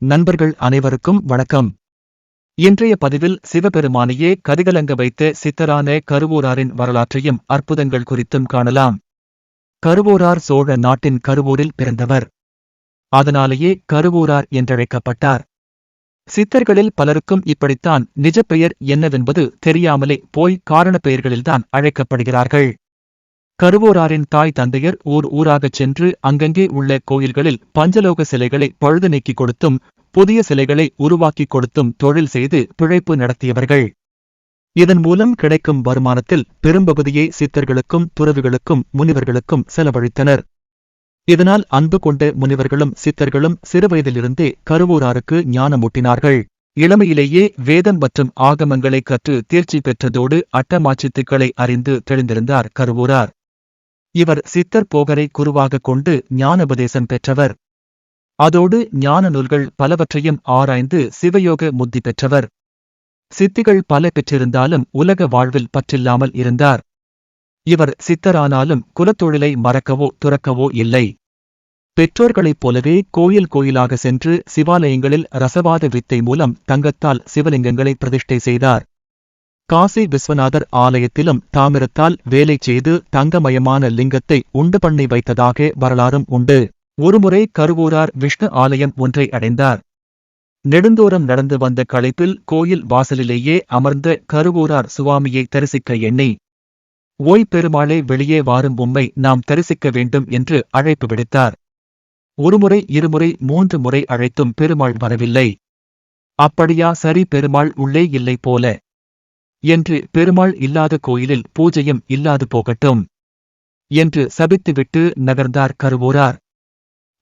நண்பர்கள் அனைவருக்கும் வணக்கம். இன்றைய பதிவில் சிவபெருமானையே கதிகலங்க வைத்த சித்தரான கருவூராரின் வரலாற்றையும் அற்புதங்கள் குறித்தும் காணலாம். கருவூரார் சோழ நாட்டின் கருவூரில் பிறந்தவர். அதனாலேயே கருவூரார் என்றழைக்கப்பட்டார். சித்தர்களில் பலருக்கும் இப்படித்தான் நிஜ பெயர் என்னவென்பது தெரியாமலே போய் காரண பெயர்களில்தான் அழைக்கப்படுகிறார்கள். கருவோராரின் தாய் தந்தையர் ஊர் ஊராகச் சென்று அங்கங்கே உள்ள கோயில்களில் பஞ்சலோக சிலைகளை பழுது நீக்கிக் கொடுத்தும் புதிய சிலைகளை உருவாக்கிக் கொடுத்தும் தொழில் செய்து பிழைப்பு நடத்தியவர்கள். இதன் மூலம் கிடைக்கும் வருமானத்தில் பெரும்பகுதியை சித்தர்களுக்கும் துறவிகளுக்கும் முனிவர்களுக்கும் செலவழித்தனர். இதனால் அன்பு கொண்ட முனிவர்களும் சித்தர்களும் சிறுவயதிலிருந்தே கருவூராருக்கு ஞானமூட்டினார்கள் இளமையிலேயே வேதம் மற்றும் ஆகமங்களை கற்று தேர்ச்சி பெற்றதோடு அட்டமாச்சித்துக்களை அறிந்து தெளிந்திருந்தார் கருவூரார். இவர் சித்தர் போகரை குருவாகக் கொண்டு ஞானோபதேசம் பெற்றவர். அதோடு ஞான நூல்கள் பலவற்றையும் ஆராய்ந்து சிவயோக முத்தி பெற்றவர். சித்திகள் பல பெற்றிருந்தாலும் உலக வாழ்வில் பற்றில்லாமல் இருந்தார். இவர் சித்தரானாலும் குலத்தொழிலை மறக்கவோ துறக்கவோ இல்லை. பெற்றோர்களைப் போலவே கோயில் கோயிலாக சென்று சிவாலயங்களில் ரசவாத வித்தை மூலம் தங்கத்தால் சிவலிங்கங்களை பிரதிஷ்டை செய்தார். காசி விஸ்வநாதர் ஆலயத்திலும் தாமிரத்தால் வேலை செய்து தங்கமயமான லிங்கத்தை உண்டு பண்ணி வைத்ததாக வரலாறும் உண்டு. ஒருமுறை கருவூரார் விஷ்ணு ஆலயம் ஒன்றை அடைந்தார். நெடுந்தோறும் நடந்து வந்த களைப்பில் கோயில் வாசலிலேயே அமர்ந்த கருவூரார் சுவாமியை தரிசிக்க எண்ணி ஓய் பெருமாளே வெளியே வாரும் உம்மை நாம் தரிசிக்க வேண்டும் என்று அழைப்பு விடுத்தார். ஒருமுறை இருமுறை மூன்று முறை அழைத்தும் பெருமாள் வரவில்லை. அப்படியா சரி பெருமாள் உள்ளே இல்லை போல. என்று பெருமாள் இல்லாத கோயிலில் பூஜையும் இல்லாது போகட்டும். என்று சபித்துவிட்டு நகர்ந்தார் கருவூரார்.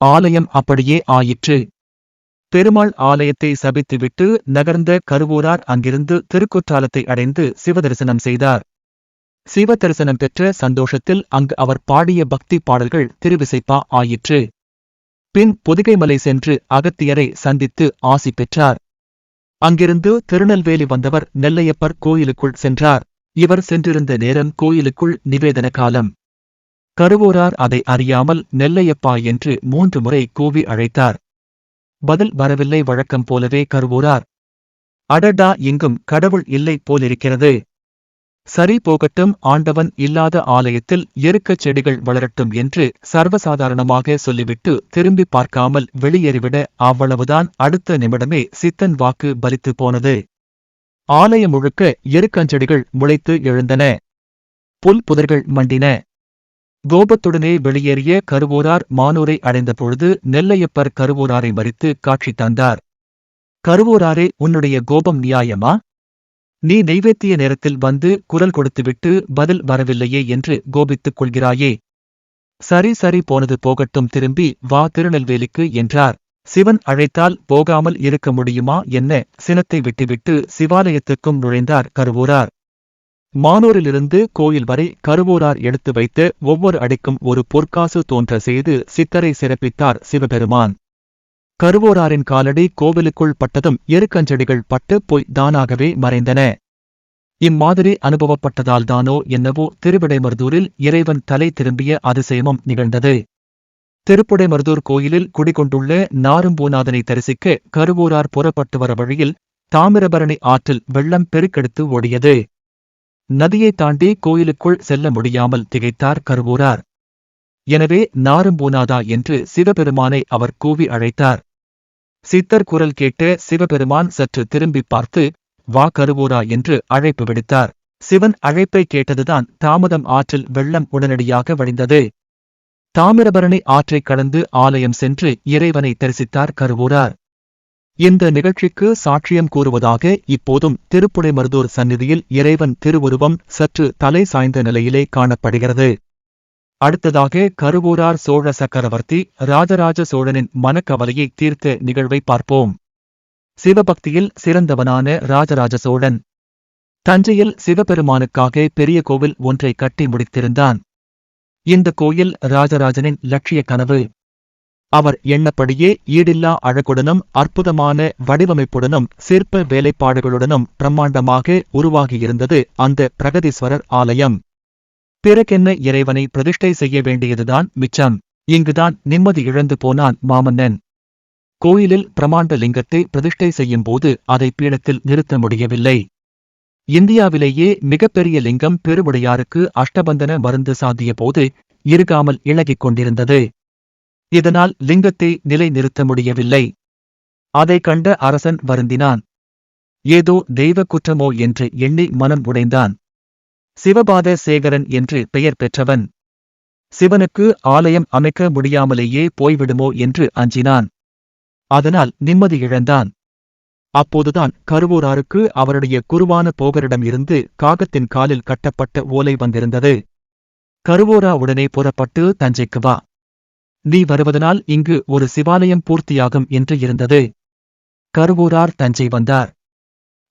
ஆலயம் அப்படியே ஆயிற்று. பெருமாள் ஆலயத்தை சபித்துவிட்டு நகர்ந்த கருவூரார் அங்கிருந்து திருக்குற்றாலத்தை அடைந்து சிவதரிசனம் செய்தார். சிவ தரிசனம் பெற்ற சந்தோஷத்தில் அங்கு அவர் பாடிய பக்தி பாடல்கள் திருவிசைப்பா ஆயிற்று. பின் பொதிகைமலை சென்று அகத்தியரை சந்தித்து ஆசி பெற்றார். அங்கிருந்து திருநெல்வேலி வந்தவர் நெல்லையப்பர் கோயிலுக்குள் சென்றார். இவர் சென்றிருந்த நேரம் கோயிலுக்குள் நிவேதன காலம். கருவூரார் அதை அறியாமல் நெல்லையப்பா என்று மூன்று முறை கூவி அழைத்தார். பதில் வரவில்லை வழக்கம் போலவே கருவூரார். அடடா இங்கும் கடவுள் இல்லை போலிருக்கிறது. சரி போகட்டும் ஆண்டவன் இல்லாத ஆலயத்தில் எருக்கச் செடிகள் வளரட்டும் என்று சர்வசாதாரணமாக சொல்லிவிட்டு திரும்பி பார்க்காமல் வெளியேறிவிட அவ்வளவுதான் அடுத்த நிமிடமே சித்தன் வாக்கு பலித்து போனது. ஆலயம் முழுக்க எருக்கஞ்செடிகள் முளைத்து எழுந்தன. புல் புதர்கள் மண்டின. கோபத்துடனே வெளியேறிய கருவூரார் மானூரை அடைந்த பொழுது நெல்லையப்பர் கருவூராரை மறித்து காட்சி தந்தார். கருவூராரே உன்னுடைய கோபம் நியாயமா? நீ நெய்வேத்திய நேரத்தில் வந்து குரல் கொடுத்துவிட்டு பதில் வரவில்லையே என்று கோபித்துக் கொள்கிறாயே. சரி சரி போனது போகட்டும் திரும்பி வா திருநெல்வேலிக்கு என்றார். சிவன் அழைத்தால் போகாமல் இருக்க முடியுமா என்ன? சினத்தை விட்டுவிட்டு சிவாலயத்துக்கும் நுழைந்தார் கருவூரார். மானூரிலிருந்து கோயில் வரை கருவூரார் எடுத்து வைத்து ஒவ்வொரு அடிக்கும் ஒரு பொற்காசு தோன்ற செய்து சித்தரை சிறப்பித்தார் சிவபெருமான். கருவோராரின் காலடி கோவிலுக்குள் பட்டதும் எருக்கஞ்செடிகள் பட்டு போய் தானாகவே மறைந்தன. இம்மாதிரி அனுபவப்பட்டதால்தானோ என்னவோ திருவிடைமருதூரில் இறைவன் தலை திரும்பிய அதிசயமும் நிகழ்ந்தது. திருப்புடைமருதூர் கோயிலில் குடிகொண்டுள்ள நாரும்பூநாதனை தரிசிக்க கருவூரார் புறப்பட்டு வர வழியில் தாமிரபரணி ஆற்றில் வெள்ளம் பெருக்கெடுத்து ஓடியது. நதியை தாண்டி கோயிலுக்குள் செல்ல முடியாமல் திகைத்தார் கருவூரார். எனவே நாரும்பூநாதா என்று சிவபெருமானை அவர் கூவி அழைத்தார். சித்தர் குரல் கேட்டு சிவபெருமான் சற்று திரும்பி பார்த்து வா கருவூரா என்று அழைப்பு விடுத்தார். சிவன் அழைப்பை கேட்டதுதான் தாமதம் ஆற்றில் வெள்ளம் உடனடியாக வழிந்தது. தாமிரபரணி ஆற்றைக் கடந்து ஆலயம் சென்று இறைவனை தரிசித்தார் கருவூரார். இந்த நிகழ்ச்சிக்கு சாட்சியம் கூறுவதாக இப்போதும் திருப்புடைமருதூர் சந்நிதியில் இறைவன் திருவுருவம் சற்று தலை சாய்ந்த நிலையிலே காணப்படுகிறது. அடுத்ததாக கருவூரார் சோழ சக்கரவர்த்தி ராஜராஜ சோழனின் மனக்கவலையை தீர்த்த நிகழ்வை பார்ப்போம். சிவபக்தியில் சிறந்தவனான ராஜராஜ சோழன். தஞ்சையில் சிவபெருமானுக்காக பெரிய கோவில் ஒன்றை கட்டி முடித்திருந்தான். இந்த கோயில் ராஜராஜனின் லட்சிய கனவு. அவர் எண்ணப்படியே ஈடில்லா அழகுடனும் அற்புதமான வடிவமைப்புடனும் சிற்ப வேலைப்பாடுகளுடனும் பிரம்மாண்டமாக உருவாகியிருந்தது அந்த பிரகதீஸ்வரர் ஆலயம். பிறகென்ன இறைவனை பிரதிஷ்டை செய்ய வேண்டியதுதான் மிச்சம். இங்குதான் நிம்மதி இழந்து போனான் மாமன்னன். கோயிலில் பிரமாண்ட லிங்கத்தை பிரதிஷ்டை செய்யும் போது அதை பீடத்தில் நிறுத்த முடியவில்லை. இந்தியாவிலேயே மிகப்பெரிய லிங்கம் பெருவுடையாருக்கு அஷ்டபந்தன மருந்து சாத்திய போது இருகாமல் இழகிக் கொண்டிருந்தது. இதனால் லிங்கத்தை நிலை நிறுத்த முடியவில்லை. அதை கண்ட அரசன் வருந்தினான். ஏதோ தெய்வ குற்றமோ என்று எண்ணி மனம் உடைந்தான். சிவபாத சேகரன் என்று பெயர் பெற்றவன். சிவனுக்கு ஆலயம் அமைக்க முடியாமலேயே போய்விடுமோ என்று அஞ்சினான். அதனால் நிம்மதி இழந்தான். அப்போதுதான் கருவூராருக்கு அவருடைய குருவான போகரிடம் இருந்து காகத்தின் காலில் கட்டப்பட்ட ஓலை வந்திருந்தது. கருவோரா உடனே புறப்பட்டு தஞ்சைக்கு வா. நீ வருவதனால் இங்கு ஒரு சிவாலயம் பூர்த்தியாகும் என்று இருந்தது. கருவூரார் தஞ்சை வந்தார்.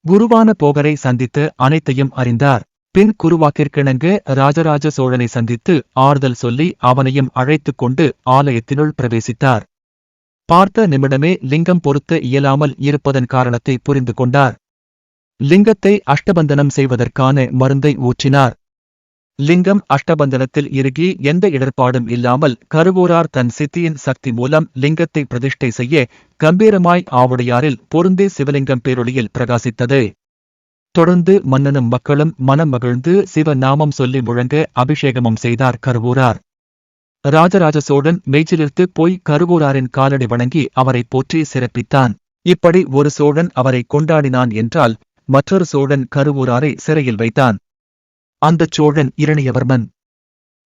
குருவான போகரை சந்தித்து அனைத்தையும் அறிந்தார். பின் குருவாக்கிற்கிணங்க ராஜராஜ சோழனை சந்தித்து ஆறுதல் சொல்லி அவனையும் அழைத்துக் கொண்டு ஆலயத்தினுள் பிரவேசித்தார். பார்த்த நிமிடமே லிங்கம் பொருத்த இயலாமல் இருப்பதன் காரணத்தை புரிந்து கொண்டார். லிங்கத்தை அஷ்டபந்தனம் செய்வதற்கான மருந்தை ஊற்றினார். லிங்கம் அஷ்டபந்தனத்தில் இறுகி எந்த இடர்பாடும் இல்லாமல் கருவூரார் தன் சித்தியின் சக்தி மூலம் லிங்கத்தை பிரதிஷ்டை செய்ய கம்பீரமாய் ஆவுடையாரில் பொருந்தே சிவலிங்கம் பேரொளியில் பிரகாசித்தது. தொடர்ந்து மன்னனும் மக்களும் மனம் மகிழ்ந்து சிவநாமம் சொல்லி முழங்க அபிஷேகமும் செய்தார் கருவூரார். ராஜராஜ சோழன் மெய்ச்சிலிருந்து போய் கருவூராரின் காலடி வணங்கி அவரை போற்றி சிறப்பித்தான். இப்படி ஒரு சோழன் அவரை கொண்டாடினான் என்றால் மற்றொரு சோழன் கருவூராரை சிறையில் வைத்தான். அந்தச் சோழன் இரணியவர்மன்.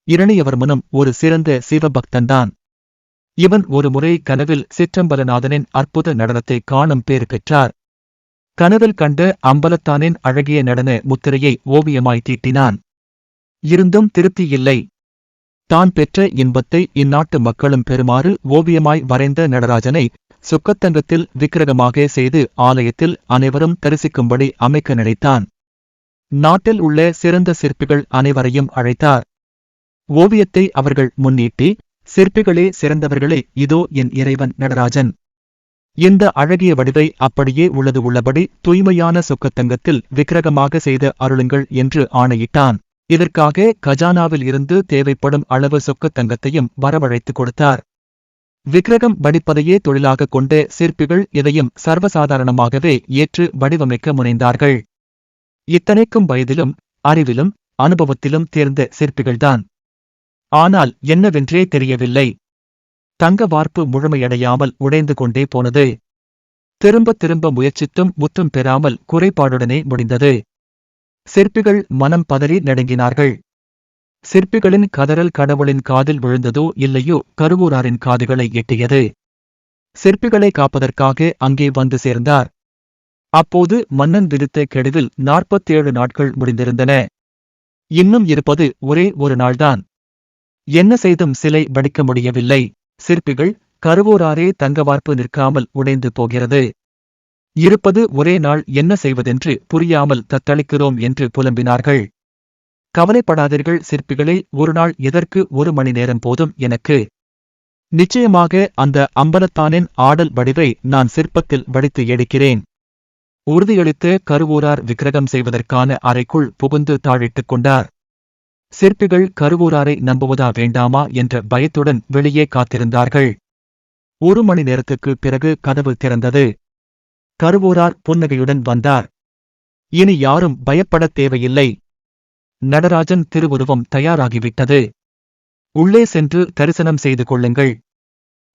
இரணியவர்மனும் ஒரு சிறந்த சிவபக்தன்தான். இவன் ஒரு முறை கனவில் சிற்றம்பலநாதனின் அற்புத நடனத்தை காணும் பேறு பெற்றார். கனவில் கண்ட அம்பலத்தானின் அழகிய நடன முத்திரையை ஓவியமாய் தீட்டினான். இருந்தும் திருப்தி இல்லை. தான் பெற்ற இன்பத்தை இந்நாட்டு மக்களும் பெறுமாறு ஓவியமாய் வரைந்த நடராஜனை சுக்கத்தங்கத்தில் விக்கிரகமாக செய்து ஆலயத்தில் அனைவரும் தரிசிக்கும்படி அமைக்க நினைத்தான். நாட்டில் உள்ள சிறந்த சிற்பிகள் அனைவரையும் அழைத்தார். ஓவியத்தை அவர்கள் முன்னீட்டி சிற்பிகளே சிறந்தவர்களே இதோ என் இறைவன் நடராஜன். இந்த அழகிய வடிவை அப்படியே உள்ளது உள்ளபடி தூய்மையான சொக்கத்தங்கத்தில் விக்கிரகமாக செய்த அருளுங்கள் என்று ஆணையிட்டான். இதற்காக கஜானாவில் இருந்து தேவைப்படும் அளவு சொக்கத்தங்கத்தையும் வரவழைத்துக் கொடுத்தார். விக்கிரகம் வடிப்பதையே தொழிலாகக் கொண்ட சிற்பிகள் இதையும் சர்வசாதாரணமாகவே ஏற்று வடிவமைக்க முனைந்தார்கள். இத்தனைக்கும் வயதிலும் அறிவிலும் அனுபவத்திலும் தேர்ந்த சிற்பிகள்தான். ஆனால் என்னவென்றே தெரியவில்லை. தங்க வார்ப்பு முழுமையடையாமல் உடைந்து கொண்டே போனது. திரும்ப திரும்ப முயற்சித்தும் முத்தும் பெறாமல் குறைபாடுடனே முடிந்தது. சிற்பிகள் மனம் பதறி நடுங்கினார்கள். சிற்பிகளின் கதறல் கடவுளின் காதில் விழுந்ததோ இல்லையோ கருவூராரின் காதுகளை எட்டியது. சிற்பிகளை காப்பதற்காக அங்கே வந்து சேர்ந்தார். அப்போது மன்னன் விதித்த கெடுவில் நாற்பத்தேழு நாட்கள் முடிந்திருந்தன. இன்னும் இருப்பது ஒரே ஒரு நாள்தான். என்ன செய்தும் சிலை வடிக்க முடியவில்லை. சிற்பிகள் கருவோராரே தங்கவார்ப்பு நிற்காமல் உடைந்து போகிறது. இருப்பது ஒரே நாள் என்ன செய்வதென்று புரியாமல் தத்தளிக்கிறோம் என்று புலம்பினார்கள். கவலைப்படாதீர்கள் சிற்பிகளே ஒரு நாள் எதற்கு ஒரு மணி நேரம் போதும் எனக்கு? நிச்சயமாக அந்த அம்பலத்தானின் ஆடல் வடிவை நான் சிற்பத்தில் வடித்து எடுக்கிறேன். உறுதியளித்து கருவூரார் விக்கிரகம் செய்வதற்கான அறைக்குள் புகுந்து தாழிட்டுக் கொண்டார். சிற்பிகள் கருவூராரை நம்புவதா வேண்டாமா என்ற பயத்துடன் வெளியே காத்திருந்தார்கள். ஒரு மணி நேரத்துக்கு பிறகு கதவு திறந்தது. கருவூரார் புன்னகையுடன் வந்தார். இனி யாரும் பயப்படத் தேவையில்லை. நடராஜன் திருவுருவம் தயாராகிவிட்டது. உள்ளே சென்று தரிசனம் செய்து கொள்ளுங்கள்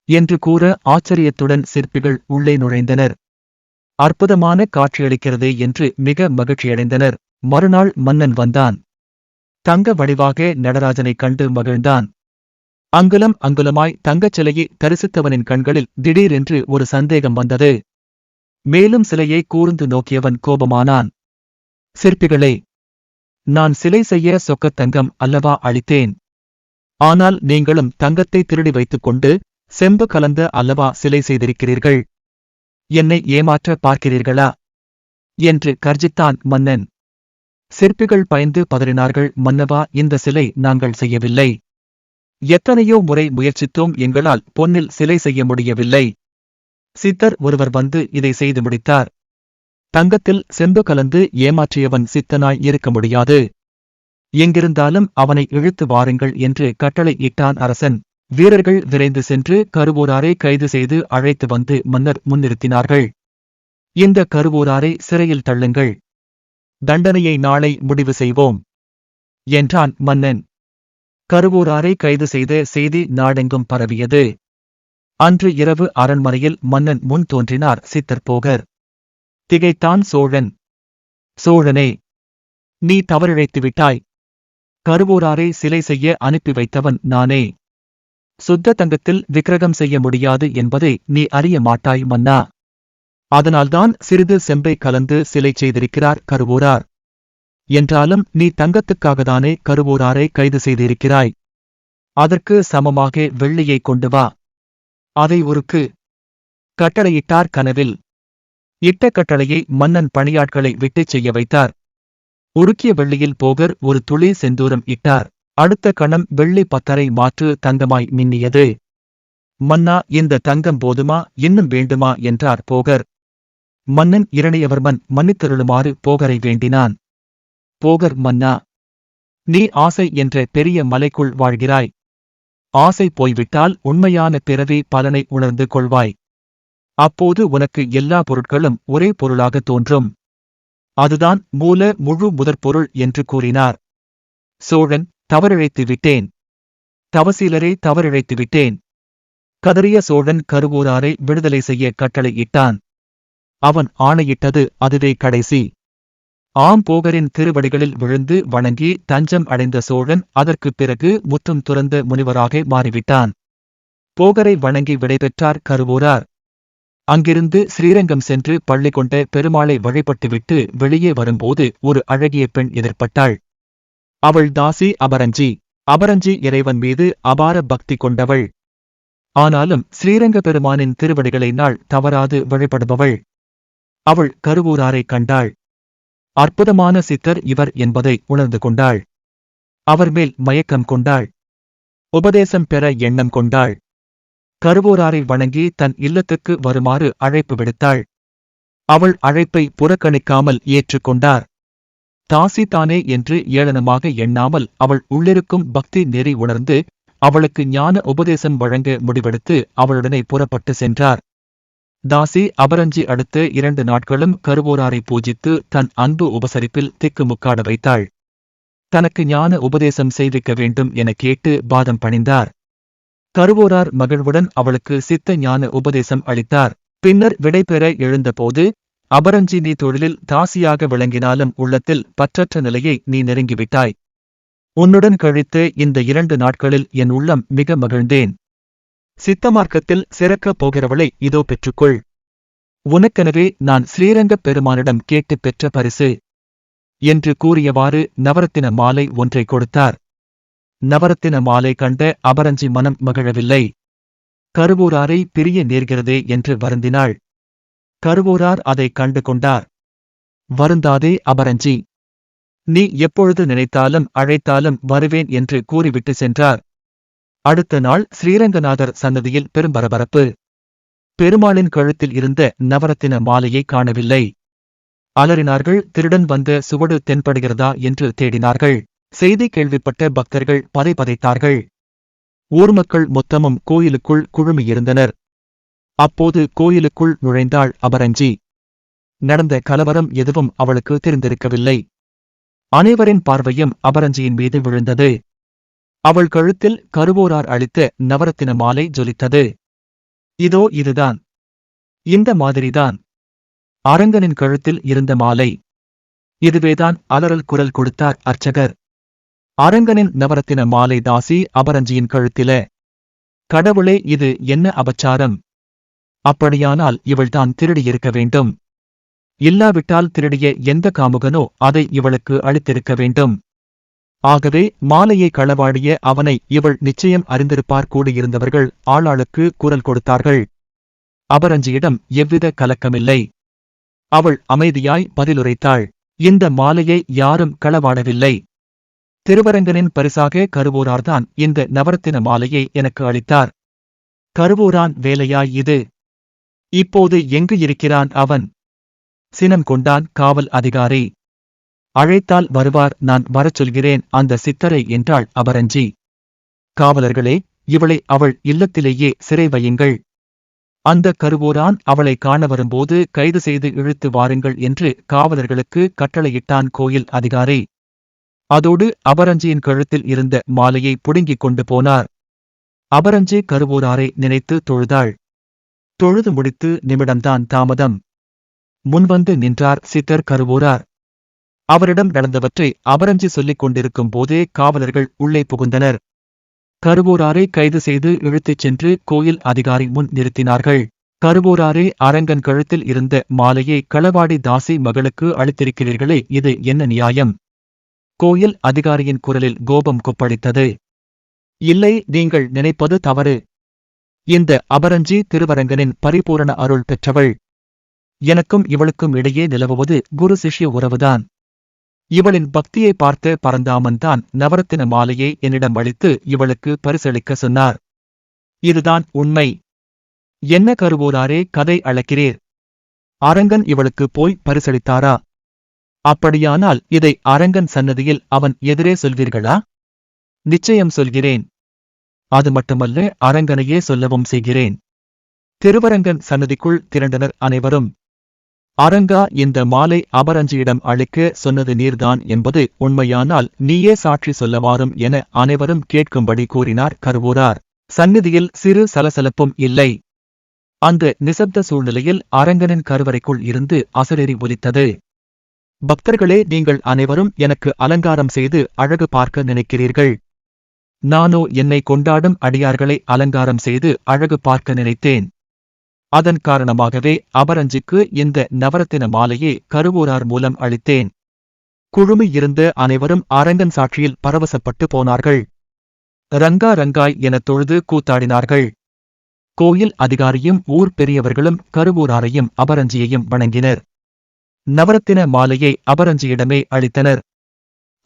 என்று கூற ஆச்சரியத்துடன் சிற்பிகள் உள்ளே நுழைந்தனர். அற்புதமான காட்சியளிக்கிறது என்று மிக மகிழ்ச்சியடைந்தனர். மறுநாள் மன்னன் வந்தான். தங்க வடிவாக நடராஜனைக் கண்டு மகிழ்ந்தான். அங்குலம் அங்குலமாய் தங்கச் சிலையை தரிசித்தவனின் கண்களில் திடீரென்று ஒரு சந்தேகம் வந்தது. மேலும் சிலையை கூர்ந்து நோக்கியவன் கோபமானான். சிற்பிகளே நான் சிலை செய்ய சொக்கத் தங்கம் அல்லவா அளித்தேன்? ஆனால் நீங்களும் தங்கத்தை திருடி வைத்துக் கொண்டு செம்பு கலந்த அல்லவா சிலை செய்திருக்கிறீர்கள்? என்னை ஏமாற்ற பார்க்கிறீர்களா? என்று கர்ஜித்தான் மன்னன். சிற்பிகள் பயந்து பதறினார்கள். மன்னவா இந்த சிலை நாங்கள் செய்யவில்லை. எத்தனையோ முறை முயற்சித்தோம். எங்களால் பொன்னில் சிலை செய்ய முடியவில்லை. சித்தர் ஒருவர் வந்து இதை செய்து முடித்தார். தங்கத்தில் செம்பு கலந்து ஏமாற்றியவன் சித்தனாய் இருக்க முடியாது. எங்கிருந்தாலும் அவனை இழுத்து வாருங்கள் என்று கட்டளை இட்டான் அரசன். வீரர்கள் விரைந்து சென்று கருவூராரை கைது செய்து அழைத்து வந்து மன்னர் முன்னிறுத்தினார்கள். இந்த கருவூராரை சிறையில் தள்ளுங்கள். தண்டனையை நாளை முடிவு செய்வோம் என்றான் மன்னன். கருவூராரை கைது செய்த செய்தி நாடெங்கும் பரவியது. அன்று இரவு அரண்மனையில் மன்னன் முன் தோன்றினார் சித்தர் போகர். திகைத்தான் சோழன். சோழனே நீ தவறிழைத்து விட்டாய். கருவூராரை சிலை செய்ய அனுப்பி வைத்தவன் நானே. சுத்த தங்கத்தில் விக்கிரகம் செய்ய முடியாது என்பதை நீ அறிய மாட்டாய் மன்னா. அதனால்தான் சிறிது செம்பை கலந்து சிலை செய்திருக்கிறார் கருவூரார். என்றாலும் நீ தங்கத்துக்காகத்தானே கருவூராரை கைது செய்திருக்கிறாய். அதற்கு சமமாக வெள்ளியை கொண்டு வா. அதை உருக்கு. கட்டளையிட்டார் கனவில். இட்ட கட்டளையை மன்னன் பணியாட்களை விட்டுச் செய்ய வைத்தார். உருக்கிய வெள்ளியில் போகர் ஒரு துளி செந்தூரம் இட்டார். அடுத்த கணம் வெள்ளி பத்தரை மாற்று தங்கமாய் மின்னியது. மன்னா இந்த தங்கம் போதுமா? இன்னும் வேண்டுமா? என்றார் போகர். மன்னன் இரணையவர்மன் மன்னித்தருளுமாறு போகரை வேண்டினான். போகர் மன்னா நீ ஆசை என்ற பெரிய மலைக்குள் வாழ்கிறாய். ஆசை போய்விட்டால் உண்மையான பிறவி பலனை உணர்ந்து கொள்வாய். அப்போது உனக்கு எல்லா பொருட்களும் ஒரே பொருளாக தோன்றும். அதுதான் மூல முழு முதற்பொருள் என்று கூறினார். சோழன் தவறிழைத்து விட்டேன். தவசீலரை தவறிழைத்து விட்டேன். கதறிய சோழன் கருவூராரை விடுதலை செய்ய கட்டளையிட்டான். அவன் ஆணையிட்டது அதுவே கடைசி. ஆம் போகரின் திருவடிகளில் விழுந்து வணங்கி தஞ்சம் அடைந்த சோழன் அதற்குப் பிறகு முற்றும் துறந்த முனிவராக மாறிவிட்டான். போகரை வணங்கி விடைபெற்றார் கருவூரார். அங்கிருந்து ஸ்ரீரங்கம் சென்று பள்ளி கொண்ட பெருமாளை வழிபட்டுவிட்டு வெளியே வரும்போது ஒரு அழகிய பெண் எதிர்ப்பட்டாள். அவள் தாசி அபரஞ்சி. அபரஞ்சி இறைவன் மீது அபார பக்தி கொண்டவள். ஆனாலும் ஸ்ரீரங்க பெருமானின் திருவடிகளை நாள் தவறாது வழிபடுபவள். அவள் கருவூராரைக் கண்டாள். அற்புதமான சித்தர் இவர் என்பதை உணர்ந்து கொண்டாள். அவர் மேல் மயக்கம் கொண்டாள். உபதேசம் பெற எண்ணம் கொண்டாள். கருவூராரை வணங்கி தன் இல்லத்துக்கு வருமாறு அழைப்பு விடுத்தாள். அவள் அழைப்பை புறக்கணிக்காமல் ஏற்றுக்கொண்டார் தாசி தானே என்று ஏளனமாக எண்ணாமல் அவள் உள்ளிருக்கும் பக்தி நெறி உணர்ந்து அவளுக்கு ஞான உபதேசம் வழங்க முடிவெடுத்து அவளுடனே புறப்பட்டு சென்றார். தாசி அபரஞ்சி அடுத்த இரண்டு நாட்களும் கருவோராரை பூஜித்து தன் அன்பு உபசரிப்பில் திக்குமுக்காட வைத்தாள். தனக்கு ஞான உபதேசம் செய்விக்க வேண்டும் என கேட்டு பாதம் பணிந்தார். கருவோரார் மகிழ்வுடன் அவளுக்கு சித்த ஞான உபதேசம் அளித்தார். பின்னர் விடைபெற எழுந்தபோது அபரஞ்சி நீ தொழிலில் தாசியாக விளங்கினாலும் உள்ளத்தில் பற்றற்ற நிலையை நீ நெருங்கிவிட்டாய். உன்னுடன் கழித்து இந்த இரண்டு நாட்களில் என் உள்ளம் மிக மகிழ்ந்தேன். சித்த மார்க்கத்தில் சிறக்கப் போகிறவளை இதோ பெற்றுக்கொள். உனக்கெனவே நான் ஸ்ரீரங்கப் பெருமானிடம் கேட்டுப் பெற்ற பரிசு. என்று கூறியவாறு நவரத்தின மாலை ஒன்றை கொடுத்தார். நவரத்தின மாலை கண்ட அபரஞ்சி மனம் மகிழவில்லை. கருவூராரை பிரிய நேர்கிறதே என்று வருந்தினாள். கருவூரார் அதை கண்டு கொண்டார். வருந்தாதே அபரஞ்சி. நீ எப்பொழுது நினைத்தாலும் அழைத்தாலும் வருவேன் என்று கூறிவிட்டு சென்றார். அடுத்த நாள் ஸ்ரீரங்கநாதர் சன்னதியில் பெரும் பரபரப்பு. பெருமாளின் கழுத்தில் இருந்த நவரத்தின மாலையை காணவில்லை. அலறினார்கள் திருடன் வந்த சுவடு தென்படுகிறதா என்று தேடினார்கள். செய்தி கேள்விப்பட்ட பக்தர்கள் பதை பதைத்தார்கள். ஊர் மக்கள் மொத்தமும் கோயிலுக்குள் குழுமியிருந்தனர். அப்போது கோயிலுக்குள் நுழைந்தாள் அபரஞ்சி. நடந்த கலவரம் எதுவும் அவளுக்கு தெரிந்திருக்கவில்லை. அனைவரின் பார்வையும் அபரஞ்சியின் மீது விழுந்தது. அவள் கழுத்தில் கருவோரார் அளித்த நவரத்தின மாலை ஜொலித்தது. இதோ இதுதான். இந்த மாதிரிதான். அரங்கனின் கழுத்தில் இருந்த மாலை. இதுவேதான் அலறல் குரல் கொடுத்தார் அர்ச்சகர். அரங்கனின் நவரத்தின மாலை தாசி அபரஞ்சியின் கழுத்தில. கடவுளே இது என்ன அபச்சாரம்? அப்படியானால் இவள்தான் திருடியிருக்க வேண்டும். இல்லாவிட்டால் திருடிய எந்த காமுகனோ அதை இவளுக்கு அளித்திருக்க வேண்டும். ஆகவே மாலையை களவாடிய அவனை இவள் நிச்சயம் அறிந்திருப்பார் கூடியிருந்தவர்கள் ஆளாளுக்கு குரல் கொடுத்தார்கள். அபரஞ்சியிடம் எவ்வித கலக்கமில்லை. அவள் அமைதியாய் பதிலுரைத்தாள். இந்த மாலையை யாரும் களவாடவில்லை. திருவரங்கனின் பரிசாக கருவூரார்தான் இந்த நவரத்தின மாலையை எனக்கு அளித்தார். கருவூரான் வேலையாய் இது. இப்போது எங்கு இருக்கிறான் அவன்? சினம் கொண்டான் காவல் அதிகாரி. அழைத்தால் வருவார் நான் வரச் சொல்கிறேன் அந்த சித்தரை என்றாள் அபரஞ்சி. காவலர்களே இவளை அவள் இல்லத்திலேயே சிறை வையுங்கள். அந்த கருவூரான் அவளை காண வரும்போது கைது செய்து இழுத்து வாருங்கள் என்று காவலர்களுக்கு கட்டளையிட்டான் கோயில் அதிகாரி. அதோடு அபரஞ்சியின் கழுத்தில் இருந்த மாலையை புடுங்கிக் கொண்டு போனார். அபரஞ்சி கருவூராரை நினைத்து தொழுதாள். தொழுது முடித்து நிமிடம்தான் தாமதம். முன்வந்து நின்றார் சித்தர் கருவூரார். அவரிடம் நடந்தவற்றை அபரஞ்சி சொல்லிக் கொண்டிருக்கும் போதே காவலர்கள் உள்ளே புகுந்தனர். கருவூராரை கைது செய்து இழுத்துச் சென்று கோயில் அதிகாரி முன் நிறுத்தினார்கள். கருவூராரே அரங்கன் கழுத்தில் இருந்த மாலையை களவாடி தாசி மகளுக்கு அளித்திருக்கிறீர்களே இது என்ன நியாயம்? கோயில் அதிகாரியின் குரலில் கோபம் கொப்பளித்தது. இல்லை நீங்கள் நினைப்பது தவறு. இந்த அபரஞ்சி திருவரங்கனின் பரிபூரண அருள் பெற்றவள். எனக்கும் இவளுக்கும் இடையே நிலவுவது குரு சிஷ்ய உறவுதான். இவளின் பக்தியை பார்த்த பரந்தாமன் தான் நவரத்தின மாலையை என்னிடம் அளித்து இவளுக்கு பரிசளிக்க சொன்னார். இதுதான் உண்மை. என்ன கருவூராரே கதை அழைக்கிறீர் அரங்கன் இவளுக்கு போய் பரிசளித்தாரா? அப்படியானால் இதை அரங்கன் சன்னதியில் அவன் எதிரே சொல்வீர்களா? நிச்சயம் சொல்கிறேன். அது மட்டுமல்ல அரங்கனையே சொல்லவும் செய்கிறேன். திருவரங்கன் சன்னதிக்குள் திரண்டனர் அனைவரும். அரங்கா இந்த மாலை அபரஞ்சியிடம் அளிக்க சொன்னது நீர்தான் என்பது உண்மையானால் நீயே சாட்சி சொல்லவாரும் என அனைவரும் கேட்கும்படி கூறினார் கருவூரார். சந்நிதியில் சிறு சலசலப்பும் இல்லை. அந்த நிசப்த சூழ்நிலையில் அரங்கனின் கருவறைக்குள் இருந்து அசரேறி ஒலித்தது. பக்தர்களே நீங்கள் அனைவரும் எனக்கு அலங்காரம் செய்து அழகு பார்க்க நினைக்கிறீர்கள். நானோ என்னை கொண்டாடும் அடியார்களை அலங்காரம் செய்து அழகு பார்க்க நினைத்தேன். அதன் காரணமாகவே அபரஞ்சிக்கு இந்த நவரத்தின மாலையை கருவூரார் மூலம் அளித்தேன். குழுமி இருந்த அனைவரும் அரங்கன் சாட்சியில் பரவசப்பட்டு போனார்கள். ரங்கா ரங்காய் எனத் தொழுது கூத்தாடினார்கள். கோயில் அதிகாரியும் ஊர் பெரியவர்களும் கருவூராரையும் அபரஞ்சியையும் வணங்கினர். நவரத்தின மாலையை அபரஞ்சியிடமே அளித்தனர்.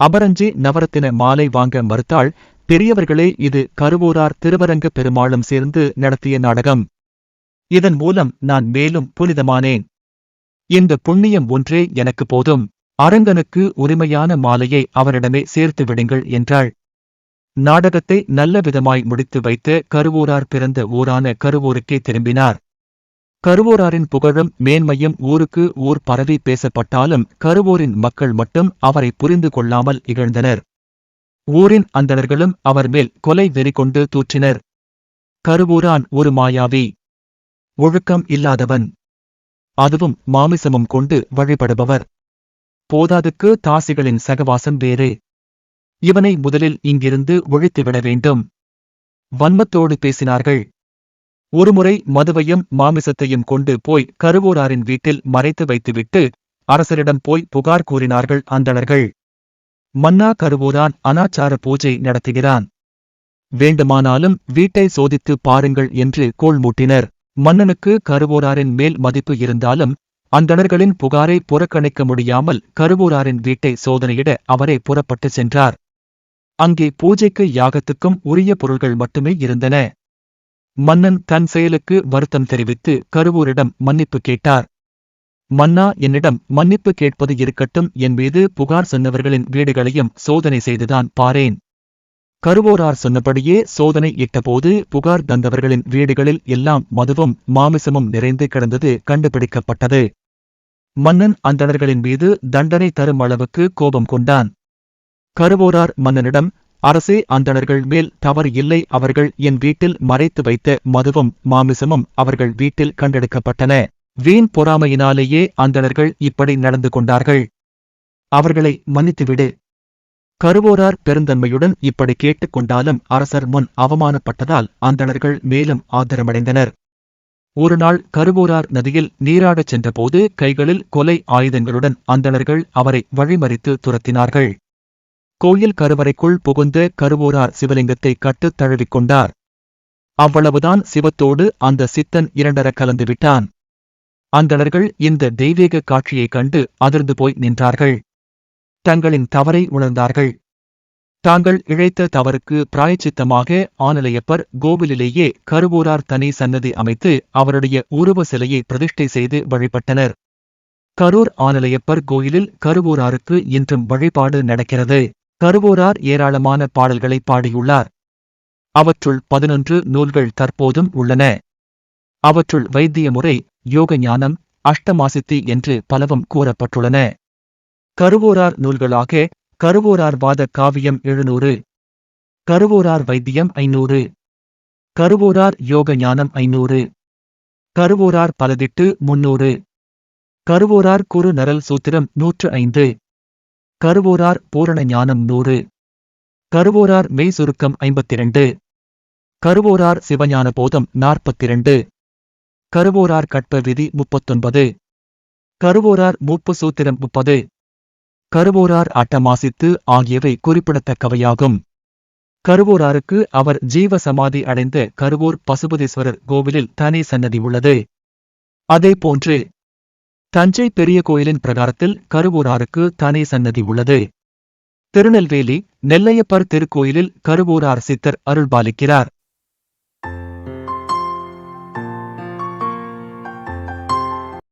அபரஞ்சி நவரத்தின மாலை வாங்க மறுத்தாள் பெரியவர்களே இது கருவூரார் திருவரங்க பெருமாளும் சேர்ந்து நடத்திய நாடகம். இதன் மூலம் நான் மேலும் புனிதமானேன். இந்த புண்ணியம் ஒன்றே எனக்கு போதும். அரங்கனுக்கு உரிமையான மாலையை அவரிடமே சேர்த்து விடுங்கள் என்றாள். நாடகத்தை நல்ல விதமாய் முடித்து வைத்து கருவூரார் பிறந்த ஊரான கருவூருக்கே திரும்பினார். கருவூராரின் புகழும் மேன்மையும் ஊருக்கு ஊர் பரவி பேசப்பட்டாலும் கருவூரின் மக்கள் மட்டும் அவரை புரிந்து கொள்ளாமல் இகழ்ந்தனர். ஊரின் அந்தணர்களும் அவர் மேல் கொலை வெறி கொண்டு தூற்றினர். கருவூரான் ஒரு மாயாவி. ஒழுக்கம் இல்லாதவன். அதுவும் மாமிசமும் கொண்டு வழிபடுபவர். போதாதுக்கு தாசிகளின் சகவாசம் வேறு. இவனை முதலில் இங்கிருந்து ஒழித்துவிட வேண்டும். வன்மத்தோடு பேசினார்கள். ஒருமுறை மதுவையும் மாமிசத்தையும் கொண்டு போய் கருவூராரின் வீட்டில் மறைத்து வைத்துவிட்டு அரசரிடம் போய் புகார் கூறினார்கள் அந்தணர்கள். மன்னா கருவூரான் அனாச்சார பூஜை நடத்துகிறான். வேண்டுமானாலும் வீட்டை சோதித்து பாருங்கள் என்று கோள் மூட்டினர். மன்னனுக்கு கருவூராரின் மேல் மதிப்பு இருந்தாலும் அந்தணர்களின் புகாரை புறக்கணிக்க முடியாமல் கருவூராரின் வீட்டை சோதனையிட அவரே புறப்பட்டு சென்றார். அங்கே பூஜைக்கு யாகத்துக்கும் உரிய பொருள்கள் மட்டுமே இருந்தன. மன்னன் தன் செயலுக்கு வருத்தம் தெரிவித்து கருவூரிடம் மன்னிப்பு கேட்டார். மன்னா என்னிடம் மன்னிப்பு கேட்பது இருக்கட்டும் என் மீது புகார் சொன்னவர்களின் வீடுகளையும் சோதனை செய்துதான் பாரேன். கருவோரார் சொன்னபடியே சோதனை இட்டபோது புகார் தந்தவர்களின் வீடுகளில் எல்லாம் மதுவும் மாமிசமும் நிறைந்து கிடந்தது கண்டுபிடிக்கப்பட்டது. மன்னன் அந்தணர்களின் மீது தண்டனை தரும் அளவுக்கு கோபம் கொண்டான். கருவோரார் மன்னனிடம் அரசே அந்தணர்கள் மேல் தவறு இல்லை. அவர்கள் என் வீட்டில் மறைத்து வைத்த மதுவும் மாமிசமும் அவர்கள் வீட்டில் கண்டெடுக்கப்பட்டன. வீண் பொறாமையினாலேயே அந்தணர்கள் இப்படி நடந்து கொண்டார்கள். அவர்களை மன்னித்துவிடு. கருவோரார் பெருந்தன்மையுடன் இப்படி கேட்டுக் கொண்டாலும் அரசர் முன் அவமானப்பட்டதால் அந்தணர்கள் மேலும் ஆத்திரமடைந்தனர். ஒருநாள் கருவோரார் நதியில் நீராடச் சென்றபோது கைகளில் கொலை ஆயுதங்களுடன் அந்தணர்கள் அவரை வழிமறித்து துரத்தினார்கள். கோயில் கருவறைக்குள் புகுந்த கருவோரார் சிவலிங்கத்தை கட்டுத் தழுவிக்கொண்டார் அவ்வளவுதான் சிவத்தோடு அந்த சித்தன் இரண்டர கலந்துவிட்டான் அந்தணர்கள் இந்த தெய்வீக காட்சியைக் கண்டு அதிர்ந்து போய் நின்றார்கள். தங்களின் தவறை உணர்ந்தார்கள். தாங்கள் இழைத்த தவறுக்கு பிராயச்சித்தமாக ஆனலையப்பர் கோவிலிலேயே கருவூரார் தனி சன்னதி அமைத்து அவருடைய உருவ சிலையை பிரதிஷ்டை செய்து வழிபட்டனர். கரூர் ஆனலையப்பர் கோயிலில் கருவூராருக்கு இன்றும் வழிபாடு நடக்கிறது. கருவூரார் ஏராளமான பாடல்களை பாடியுள்ளார். அவற்றுள் பதினொன்று நூல்கள் தற்போதும் உள்ளன. அவற்றுள் வைத்திய முறை யோக ஞானம் அஷ்டமாசித்தி என்று பலவும் கூறப்பட்டுள்ளன. கருவோரார் நூல்களாக கருவோரார் வாத காவியம் எழுநூறு. கருவோரார் வைத்தியம் ஐநூறு. கருவோரார் யோக ஞானம் ஐநூறு. கருவோரார் பலதிட்டு முன்னூறு. கருவோரார் குறு நரல் சூத்திரம் நூற்று ஐந்து. கருவோரார் பூரண ஞானம் நூறு. கருவோரார் மெய் சுருக்கம் ஐம்பத்திரண்டு. கருவோரார் சிவஞான போதம் நாற்பத்திரண்டு. கருவோரார் கட்ப விதி முப்பத்தொன்பது. கருவோரார் மூப்பு சூத்திரம் முப்பது. கருவோரார் அட்டமாசித்து ஆகியவை குறிப்பிடத்தக்கவையாகும். கருவோராருக்கு அவர் ஜீவ சமாதி அடைந்த கருவூர் பசுபதீஸ்வரர் கோவிலில் தனி சன்னதி உள்ளது. அதேபோன்று தஞ்சை பெரிய கோயிலின் பிரகாரத்தில் கருவூராருக்கு தனி சன்னதி உள்ளது. திருநெல்வேலி நெல்லையப்பர் திருக்கோயிலில் கருவூரார் சித்தர் அருள்பாலிக்கிறார்.